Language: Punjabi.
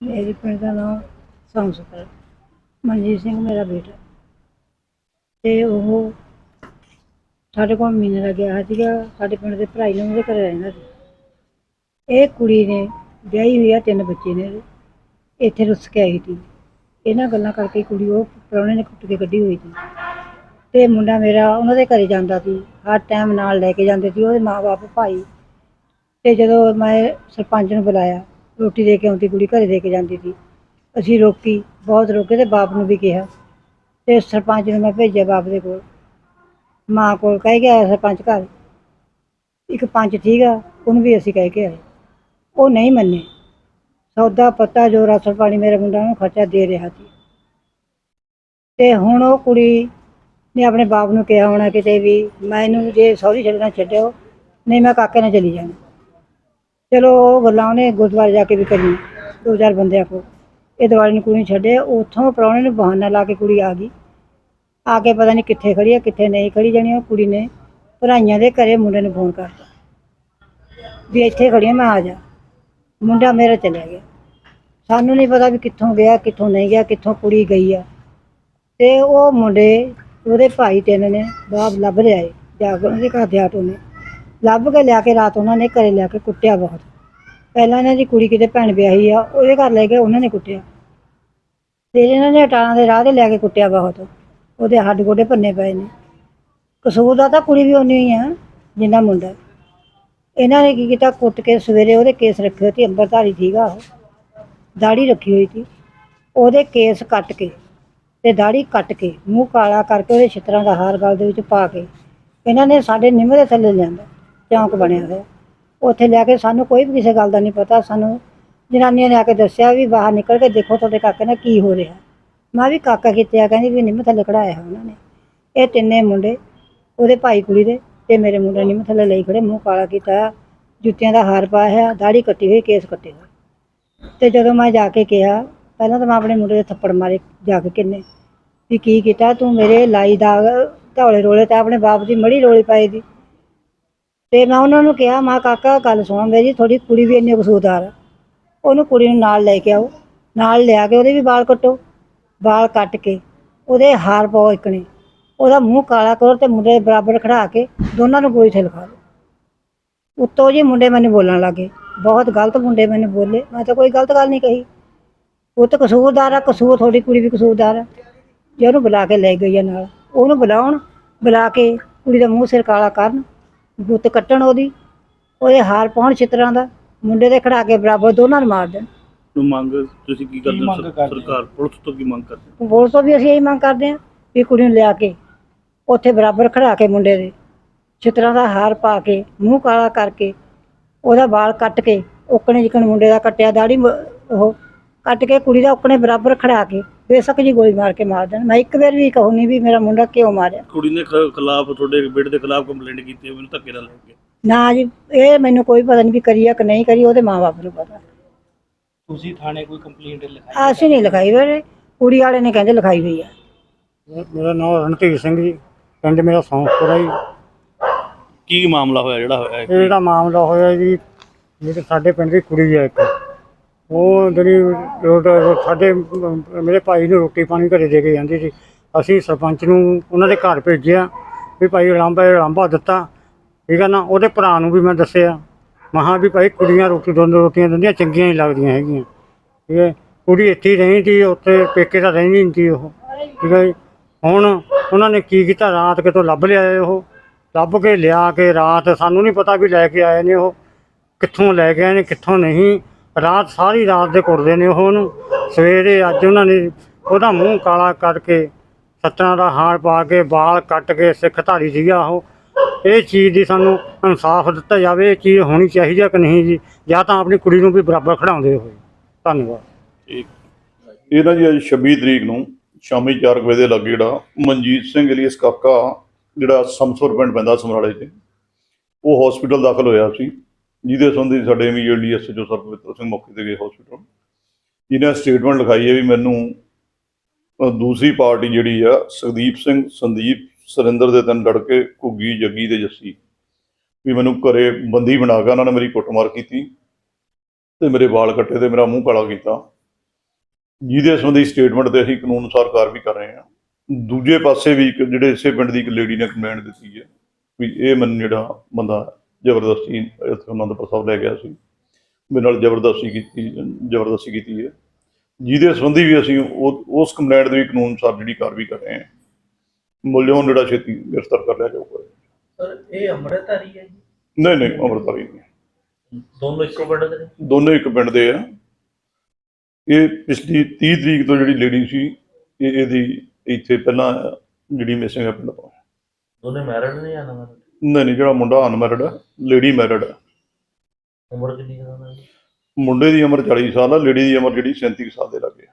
ਮੇਰੇ ਪਿੰਡ ਦਾ ਨਾਮ ਸੰਸਕਰ ਮਨਜੀਤ ਸਿੰਘ ਮੇਰਾ ਬੇਟਾ ਤੇ ਉਹ ਸਾਡੇ ਕੋਲ ਮਹੀਨੇ ਦਾ ਗਿਆ ਸੀਗਾ। ਸਾਡੇ ਪਿੰਡ ਦੇ ਭਰਾਈ ਨੂੰ ਉਹਦੇ ਘਰੇ ਰਹਿੰਦਾ ਸੀ। ਇਹ ਕੁੜੀ ਨੇ ਵਿਆਹੀ ਹੋਈ ਆ ਤਿੰਨ ਬੱਚੇ ਨੇ ਇਹਦੇ। ਇੱਥੇ ਰੁੱਸ ਕੇ ਆਈ ਸੀ। ਇਹਨਾਂ ਗੱਲਾਂ ਕਰਕੇ ਕੁੜੀ ਉਹ ਪ੍ਰਾਹੁਣੇ ਨੇ ਕੁੱਟ ਕੇ ਕੱਢੀ ਹੋਈ ਸੀ। ਤੇ ਮੁੰਡਾ ਮੇਰਾ ਉਹਨਾਂ ਦੇ ਘਰੇ ਜਾਂਦਾ ਸੀ। ਹਰ ਟਾਈਮ ਨਾਲ ਲੈ ਕੇ ਜਾਂਦੇ ਸੀ। ਉਹਦੇ ਮਾਪੇ ਭਾਈ ਤੇ ਜਦੋਂ ਮੈਂ ਸਰਪੰਚ ਨੂੰ ਬੁਲਾਇਆ, ਰੋਟੀ ਦੇ ਕੇ ਆਉਂਦੀ, ਕੁੜੀ ਘਰੇ ਦੇ ਕੇ ਜਾਂਦੀ ਸੀ, ਅਸੀਂ ਰੋਕੀ, ਬਹੁਤ ਰੋਕੇ ਤੇ ਬਾਪ ਨੂੰ ਵੀ ਕਿਹਾ। ਤੇ ਸਰਪੰਚ ਨੂੰ ਮੈਂ ਭੇਜਿਆ ਬਾਪ ਦੇ ਕੋਲ। ਮਾਂ ਕੋਲ ਕਹਿ ਕੇ ਆਇਆ ਸਰਪੰਚ ਘਰ। ਇੱਕ ਪੰਚ ਆ, ਉਹਨੂੰ ਵੀ ਅਸੀਂ ਕਹਿ ਕੇ ਆਏ। ਉਹ ਨਹੀਂ ਮੰਨੇ। ਸੌਦਾ ਪੱਤਾ ਜੋ ਰਾਸ਼ਨ ਪਾਣੀ ਮੇਰੇ ਮੁੰਡਾ ਨੂੰ ਖਰਚਾ ਦੇ ਰਿਹਾ ਸੀ। ਤੇ ਹੁਣ ਉਹ ਕੁੜੀ ਨੇ ਆਪਣੇ ਬਾਪ ਨੂੰ ਕਿਹਾ ਹੋਣਾ ਕਿਤੇ ਵੀ, ਮੈਨੂੰ ਜੇ ਸੌਰੀ ਛੱਡਣਾ ਛੱਡਿਓ, ਨਹੀਂ ਮੈਂ ਕਾਕੇ ਨਾਲ ਚਲੀ ਜਾਣਾ। ਚਲੋ ਉਹ ਗੱਲਾਂ ਉਹਨੇ ਗੁਰਦੁਆਰੇ ਜਾ ਕੇ ਵੀ ਕਰੀ ਦੋ ਚਾਰ ਬੰਦਿਆਂ ਕੋਲ। ਇਹ ਦਿਵਾਲੀ ਨੂੰ ਕੁੜੀ ਨੂੰ ਛੱਡੇ, ਉੱਥੋਂ ਪ੍ਰਾਹੁਣੇ ਨੂੰ ਬਹਾਨਾ ਲਾ ਕੇ ਕੁੜੀ ਆ ਗਈ। ਆ ਕੇ ਪਤਾ ਨਹੀਂ ਕਿੱਥੇ ਖੜੀ ਹੈ ਕਿੱਥੇ ਨਹੀਂ ਖੜੀ, ਜਾਣੀ ਉਹ ਕੁੜੀ ਨੇ ਭਰਾਈਆਂ ਦੇ ਘਰੇ ਮੁੰਡੇ ਨੂੰ ਫੋਨ ਕਰਤਾ। ਵੀ ਇੱਥੇ ਖੜੀ ਹਾਂ ਮੈਂ ਆ ਜਾ। ਮੁੰਡਾ ਮੇਰਾ ਚਲਿਆ ਗਿਆ। ਸਾਨੂੰ ਨਹੀਂ ਪਤਾ ਵੀ ਕਿੱਥੋਂ ਗਿਆ, ਕਿੱਥੋਂ ਨਹੀਂ ਗਿਆ, ਕਿੱਥੋਂ ਕੁੜੀ ਗਈ ਆ। ਤੇ ਉਹ ਮੁੰਡੇ, ਉਹਦੇ ਭਾਈ ਤਿੰਨ ਨੇ, ਬਾਪ ਲੱਭ ਲਿਆਏ, ਜਾ ਕੇ ਉਹਦੇ ਘਰ ਦੇ ਆਟੋ ਨੇ। ਲੱਭ ਕੇ ਲਿਆ ਕੇ ਰਾਤ ਉਹਨਾਂ ਨੇ ਘਰੇ ਲਿਆ ਕੇ ਕੁੱਟਿਆ ਬਹੁਤ। ਪਹਿਲਾਂ ਇਹਨਾਂ ਦੀ ਕੁੜੀ ਕਿਤੇ ਭੈਣ ਵਿਆਹੀ ਆ, ਉਹਦੇ ਘਰ ਲੈ ਕੇ ਉਹਨਾਂ ਨੇ ਕੁੱਟਿਆ। ਫਿਰ ਇਹਨਾਂ ਨੇ ਅਟਾਣਾ ਦੇ ਰਾਹ ਤੇ ਲੈ ਕੇ ਕੁੱਟਿਆ ਬਹੁਤ। ਉਹਦੇ ਹੱਡ ਗੋਡੇ ਭੰਨੇ ਪਏ ਨੇ। ਕਸੂਰ ਦਾ ਤਾਂ ਕੁੜੀ ਵੀ ਉਨੀ ਹੀ ਆ, ਜਿੰਨਾ ਮੁੰਡਾ। ਇਹਨਾਂ ਨੇ ਕੀ ਕੀਤਾ, ਕੁੱਟ ਕੇ ਸਵੇਰੇ ਉਹਦੇ ਕੇਸ ਰੱਖੇ ਹੋਏ ਸੀ, ਅੰਬਰਧਾਰੀ ਸੀਗਾ ਉਹ। ਦਾੜੀ ਰੱਖੀ ਹੋਈ ਸੀ। ਉਹਦੇ ਕੇਸ ਕੱਟ ਕੇ ਤੇ ਦਾੜੀ ਕੱਟ ਕੇ ਮੂੰਹ ਕਾਲਾ ਕਰਕੇ ਉਹਦੇ ਛਿੱਤਰਾਂ ਦਾ ਹਾਰ ਗਲ ਦੇ ਵਿੱਚ ਪਾ ਕੇ ਇਹਨਾਂ ਨੇ ਸਾਡੇ ਨਿੰਮ ਦੇ ਥੱਲੇ ਲਿਆਂਦਾ। ਚੌਂਕ ਬਣਿਆ ਹੋਇਆ ਉੱਥੇ ਲਿਆ ਕੇ ਸਾਨੂੰ ਕੋਈ ਵੀ ਕਿਸੇ ਗੱਲ ਦਾ ਨਹੀਂ ਪਤਾ। ਸਾਨੂੰ ਜਨਾਨੀਆਂ ਨੇ ਆ ਕੇ ਦੱਸਿਆ ਵੀ ਬਾਹਰ ਨਿਕਲ ਕੇ ਦੇਖੋ ਤੁਹਾਡੇ ਕਾਕੇ ਨਾਲ ਕੀ ਹੋ ਰਿਹਾ। ਮੈਂ ਵੀ ਕਾਕਾ ਕਿਤੇ ਆ ਕਹਿੰਦੀ ਵੀ ਨਿੰਮ ਥੱਲੇ ਕਢਾਇਆ ਉਹਨਾਂ ਨੇ। ਇਹ ਤਿੰਨੇ ਮੁੰਡੇ, ਉਹਦੇ ਭਾਈ ਕੁੜੀ ਦੇ ਤੇ ਮੇਰੇ ਮੁੰਡੇ ਨੇ ਨਿੰਮ ਥੱਲੇ ਲਈ ਖੜੇ, ਮੂੰਹ ਕਾਲਾ ਕੀਤਾ, ਜੁੱਤੀਆਂ ਦਾ ਹਾਰ ਪਾਇਆ ਦਾੜੀ ਕੱਟੀ ਹੋਈ, ਕੇਸ ਕੱਟੇ ਹੋਏ। ਤੇ ਜਦੋਂ ਮੈਂ ਜਾ ਕੇ ਕਿਹਾ, ਪਹਿਲਾਂ ਤਾਂ ਮੈਂ ਆਪਣੇ ਮੁੰਡੇ ਦੇ ਥੱਪੜ ਮਾਰੇ ਜਾ ਕੇ ਕਿੰਨੇ, ਵੀ ਕੀ ਕੀਤਾ ਤੂੰ ਮੇਰੇ ਲਾਈ ਦਾ ਧੌਲੇ ਰੋਲੇ ਤੇ ਆਪਣੇ ਬਾਪ ਦੀ ਮੜੀ ਰੋਲੀ ਪਾਈ ਦੀ। ਤੇ ਮੈਂ ਉਹਨਾਂ ਨੂੰ ਕਿਹਾ, ਮਾ ਕਾਕਾ, ਗੱਲ ਸੁਣੋ ਮੇਰੀ, ਤੁਹਾਡੀ ਕੁੜੀ ਵੀ ਇੰਨੀ ਕਸੂਰਦਾਰ ਆ। ਉਹਨੂੰ ਕੁੜੀ ਨੂੰ ਨਾਲ ਲੈ ਕੇ ਆਓ, ਨਾਲ ਲਿਆ ਕੇ ਉਹਦੇ ਵੀ ਵਾਲ ਕੱਟੋ, ਵਾਲ ਕੱਟ ਕੇ ਉਹਦੇ ਹਾਰ ਪਾਓ ਇੱਕ ਨੇ। ਉਹਦਾ ਮੂੰਹ ਕਾਲਾ ਕਰੋ ਤੇ ਮੁੰਡੇ ਦੇ ਬਰਾਬਰ ਖੜਾ ਕੇ ਦੋਨਾਂ ਨੂੰ ਗੋਲੀ ਠੇਲ ਖਾ ਲਓ। ਉੱਤੋਂ ਜੀ ਮੁੰਡੇ ਮੈਨੂੰ ਬੋਲਣ ਲੱਗੇ। ਬਹੁਤ ਗਲਤ ਮੁੰਡੇ ਮੈਨੂੰ ਬੋਲੇ। ਮੈਂ ਤਾਂ ਕੋਈ ਗਲਤ ਗੱਲ ਨਹੀਂ ਕਹੀ। ਉਹ ਤਾਂ ਕਸੂਰਦਾਰ ਆ, ਕਸੂਰ ਤੁਹਾਡੀ ਕੁੜੀ ਵੀ ਕਸੂਰਦਾਰ ਆ। ਜੇ ਉਹਨੂੰ ਬੁਲਾ ਕੇ ਲੈ ਗਈ ਆ ਨਾਲ, ਉਹਨੂੰ ਬੁਲਾਉਣ, ਬੁਲਾ ਕੇ ਕੁੜੀ ਦਾ ਮੂੰਹ ਸਿਰ ਕਾਲਾ ਕਰਨ ਗੁੱਤ ਕੱਟਣ ਉਹਦੀ ਉਹਦੇ ਹਾਰ ਪਾਉਣ ਛਿੱਤਰਾਂ ਦਾ ਮੁੰਡੇ ਦੇ ਖੜਾ ਕੇ ਬਰਾਬਰ ਦੋਨਾਂ ਨੂੰ ਮਾਰ ਦੇਣ। ਨੂੰ ਮੰਗ ਤੁਸੀਂ ਕੀ ਕਰਦੇ ਹੋ? ਸਰ- ਸਰਕਾਰ ਪੁਲਿਸ ਤੋਂ ਕੀ ਮੰਗ ਕਰਦੇ ਹੋ? ਪੁਲਿਸ ਤੋਂ ਵੀ ਅਸੀਂ ਇਹੀ ਮੰਗ ਕਰਦੇ ਹਾਂ ਵੀ ਕੁੜੀ ਨੂੰ ਲਿਆ ਕੇ ਉੱਥੇ ਬਰਾਬਰ ਖੜਾ ਕੇ ਮੁੰਡੇ ਦੇ ਛਿੱਤਰਾਂ ਦਾ ਹਾਰ ਪਾ ਕੇ ਮੂੰਹ ਕਾਲਾ ਕਰਕੇ ਉਹਦਾ ਵਾਲ ਕੱਟ ਕੇ ਓਕਣੇ ਜਿਕਣ ਮੁੰਡੇ ਦਾ ਕੱਟਿਆ ਦਾੜੀ ਮ- ਉਹ ਕੱਟ ਕੇ ਕੁੜੀ ਦਾ ਓਕਣੇ ਬਰਾਬਰ ਖੜਾ ਕੇ ਬੇਸ਼ੱਕ ਜੀ ਗੋਲੀ ਮਾਰ ਕੇ ਮਾਰ ਦੇਣ। ਮੈਂ ਇੱਕ ਵਾਰ ਵੀ ਕਹੂੰ ਨਹੀਂ ਵੀ ਮੇਰਾ ਮੁੰਡਾ ਕਿਉਂ ਮਾਰਿਆ। ਕੁੜੀ ਨੇ ਖ- ਖਿਲਾਫ ਤੁਹਾਡੇ ਬੇਟੇ ਦੇ ਖਿਲਾਫ ਕੰਪਲੇਂਟ ਕੀਤੀ ਹੈ ਮੈਨੂੰ ਧੱਕੇ ਨਾਲ ਲੈ ਕੇ। ਨਾ ਜੀ ਇਹ ਮੈਨੂੰ ਕੋਈ ਪਤਾ ਨਹੀਂ ਵੀ ਕਰੀ ਆ ਕਿ ਨਹੀਂ ਕਰੀ ਉਹਦੇ ਮਾਪੇ ਨੂੰ ਪਤਾ। ਤੁਸੀਂ ਥਾਣੇ ਕੋਈ ਕੰਪਲੇਂਟ ਲਿਖਾਈ ਅਸੀਂ ਨਹੀਂ ਲਿਖਾਈ ਵੇ ਕੁੜੀ ਵਾਲੇ ਨੇ ਕਹਿੰਦੇ ਲਿਖਾਈ ਹੋਈ ਆ। ਮੇਰਾ ਨਾਮ ਰਣਧੀਰ ਸਿੰਘ ਜੀ। ਪਿੰਡ ਮੇਰਾ ਸੌਂਪੁਰਾ ਜੀ। ਕੀ ਮਾਮਲਾ ਹੋਇਆ ਜਿਹੜਾ ਹੋਇਆ ਇਹ? ਜਿਹੜਾ ਮਾਮਲਾ ਹੋਇਆ ਜੀ ਜਿਹੜੇ ਸਾਡੇ ਪਿੰਡ ਦੀ ਕੁੜੀ ਹੈ ਇੱਕ। ਉਹ ਜਿਹੜੀ ਸਾਡੇ ਮੇਰੇ ਭਾਈ ਨੂੰ ਰੋਟੀ ਪਾਣੀ ਘਰੇ ਦੇ ਕੇ ਜਾਂਦੀ ਸੀ। ਅਸੀਂ ਸਰਪੰਚ ਨੂੰ ਉਹਨਾਂ ਦੇ ਘਰ ਭੇਜਿਆ, ਵੀ ਭਾਈ ਲਾਂਬਾ ਲਾਂਬਾ ਦਿੱਤਾ। ਠੀਕ ਹੈ ਨਾ? ਉਹਦੇ ਭਰਾ ਨੂੰ ਵੀ ਮੈਂ ਦੱਸਿਆ। ਮਹਾ ਵੀ ਭਾਈ ਕੁੜੀਆਂ ਰੋਟੀ ਦੋਨੋਂ ਰੋਟੀਆਂ ਦਿੰਦੀਆਂ, ਚੰਗੀਆਂ ਹੀ ਲੱਗਦੀਆਂ ਹੈਗੀਆਂ। ਠੀਕ ਹੈ ਕੁੜੀ ਇੱਥੇ ਹੀ ਰਹਿੰਦੀ ਸੀ ਉੱਥੇ ਪੇਕੇ ਤਾਂ ਰਹਿੰਦੀ ਨਹੀਂ ਸੀ ਉਹ। ਠੀਕ ਹੈ ਜੀ। ਹੁਣ ਉਹਨਾਂ ਨੇ ਕੀ ਕੀਤਾ? ਰਾਤ ਕਿਤੋਂ ਲੱਭ ਲਿਆ ਉਹ। ਲੱਭ ਕੇ ਲਿਆ ਕੇ ਰਾਤ, ਸਾਨੂੰ ਨਹੀਂ ਪਤਾ ਵੀ ਲੈ ਕੇ ਆਏ ਨੇ ਉਹ। ਕਿੱਥੋਂ ਲੈ ਕੇ ਆਏ ਨੇ, ਕਿੱਥੋਂ ਨਹੀਂ। ਰਾਤ ਸਾਰੀ ਰਾਤ ਦੇ ਕੁੱਟਦੇ ਨੇ ਉਹ ਉਹਨੂੰ। ਸਵੇਰੇ ਅੱਜ ਉਹਨਾਂ ਨੇ ਉਹਦਾ ਮੂੰਹ ਕਾਲਾ ਕਰਕੇ ਸੱਤਾਂ ਦਾ ਹਾਰ ਪਾ ਕੇ ਵਾਲ ਕੱਟ ਕੇ ਸਿੱਖ ਧਾਰੀ ਸੀਗਾ ਉਹ। ਇਹ ਚੀਜ਼ ਦੀ ਸਾਨੂੰ ਇਨਸਾਫ ਦਿੱਤਾ ਜਾਵੇ, ਇਹ ਚੀਜ਼ ਹੋਣੀ ਚਾਹੀਦੀ ਹੈ ਕਿ ਨਹੀਂ ਜੀ। ਜਾਂ ਤਾਂ ਆਪਣੀ ਕੁੜੀ ਨੂੰ ਵੀ ਬਰਾਬਰ ਖੜਾਉਂਦੇ ਹੋਏ। ਧੰਨਵਾਦ। ਇਹ ਨਾ ਜੀ ਅੱਜ 26 ਤਰੀਕ ਨੂੰ ਸ਼ਾਮੀ 4 ਵਜੇ ਦੇ ਲਾਗੇ ਜਿਹੜਾ ਮਨਜੀਤ ਸਿੰਘ ਅਲੀਅਸ ਕਾਕਾ ਜਿਹੜਾ ਸਮਸੁਰ ਪਿੰਡ ਪੈਂਦਾ ਸਮਰਾਲੇ 'ਚ ਉਹ ਹਸਪੀਟਲ ਦਾਖਲ ਹੋਇਆ ਸੀ। ਜਿਹਦੇ ਸੰਬੰਧੀ ਸਾਡੇ ਇਮੀਡੀਏਟਲੀ ਐਸਐਚਓ ਸਰਪਿੰਦਰ ਸਿੰਘ ਮੌਕੇ ਤੇ ਗਏ ਹਸਪੀਟਲ ਜਿਹਨੇ ਸਟੇਟਮੈਂਟ ਲਿਖਾਈ ਹੈ ਵੀ ਮੈਨੂੰ ਦੂਸਰੀ ਪਾਰਟੀ ਜਿਹੜੀ ਆ, ਸੁਖਦੀਪ ਸਿੰਘ, ਸੰਦੀਪ, ਸੁਰਿੰਦਰ ਦੇ ਤਿੰਨ ਲੜਕੇ, ਘੁੱਗੀ, ਜੱਗੀ ਤੇ ਜੱਸੀ, ਵੀ ਮੈਨੂੰ ਘਰੇ ਬੰਦੀ ਬਣਾ ਕੇ ਉਹਨਾਂ ਨੇ ਮੇਰੀ ਕੁੱਟਮਾਰ ਕੀਤੀ ਤੇ ਮੇਰੇ ਵਾਲ ਕੱਟੇ ਤੇ ਮੇਰਾ ਮੂੰਹ ਕਾਲਾ ਕੀਤਾ। ਜਿਹਦੇ ਸੰਬੰਧੀ ਸਟੇਟਮੈਂਟ ਤੇ ਅਸੀਂ ਕਾਨੂੰਨ ਅਨੁਸਾਰ ਕਾਰਵਾਈ ਕਰ ਰਹੇ ਹਾਂ। ਦੂਜੇ ਪਾਸੇ ਵੀ ਇੱਕ ਜਿਹੜੇ ਇਸੇ ਪਿੰਡ ਦੀ ਇੱਕ ਲੇਡੀ ਨੇ ਕੰਪਲੇਂਟ ਦਿੱਤੀ ਹੈ ਵੀ ਇਹ ਮੈਨੂੰ ਜਿਹੜਾ ਬੰਦਾ ਜ਼ਬਰਦਸਤੀ ਇੱਥੇ ਅਨੰਦਪੁਰ ਸਾਹਿਬ ਲੈ ਗਿਆ ਸੀ। ਮੇਰੇ ਨਾਲ ਜ਼ਬਰਦਸਤੀ ਕੀਤੀ ਜ਼ਬਰਦਸਤੀ ਕੀਤੀ ਹੈ। ਜਿਹਦੇ ਸੰਬੰਧੀ ਵੀ ਅਸੀਂ ਉਸ ਕੰਪਲੇਂਟ ਦੇ ਵੀ ਕਾਨੂੰਨ ਅਨੁਸਾਰ ਜਿਹੜੀ ਕਾਰਵਾਈ ਕਰ ਰਹੇ ਹਾਂ। ਮੁਲਜ਼ਮ ਜਿਹੜਾ ਛੇਤੀ ਗ੍ਰਿਫਤਾਰ ਕਰ ਲਿਆ ਜਾਊਗਾ। ਸਰ ਇਹ ਅੰਮ੍ਰਿਤਧਾਰੀ ਹੈ ਜੀ? ਨਹੀਂ ਨਹੀਂ ਅੰਮ੍ਰਿਤਧਾਰੀ ਨਹੀਂ ਦੋਨੋਂ ਇੱਕੋ ਪਿੰਡ ਦੇ ਨੇ? ਦੋਨੇ ਇੱਕ ਪਿੰਡ ਦੇ ਆ। ਇਹ ਪਿਛਲੀ 30 ਤਰੀਕ ਤੋਂ ਜਿਹੜੀ ਲੇਡੀ ਸੀ ਇਹ ਇਹਦੀ ਇੱਥੇ ਪਹਿਲਾਂ ਜਿਹੜੀ ਮਿਸਿੰਗ ਹੈ ਪਿੰਡ ਤੋਂ। ਦੋਨੇ ਮੈਰਿਡ ਨੇ ਜਾਂ ਨਵਾਂ? ਨਹੀਂ ਨਹੀਂ ਜਿਹੜਾ ਮੁੰਡਾ ਅਨਮੈਰਿਡ ਹੈ ਲੇਡੀ ਮੈਰਿਡ ਹੈ ਉਮਰ ਕਿੰਨੀ ਹੈ ਉਹਨਾਂ ਦੀ ਮੁੰਡੇ ਦੀ ਉਮਰ 40 ਸਾਲ ਆ ਲੇਡੀ ਦੀ ਉਮਰ ਜਿਹੜੀ 37 ਕੁ ਸਾਲ ਦੇ ਲੱਗੇ ਆ।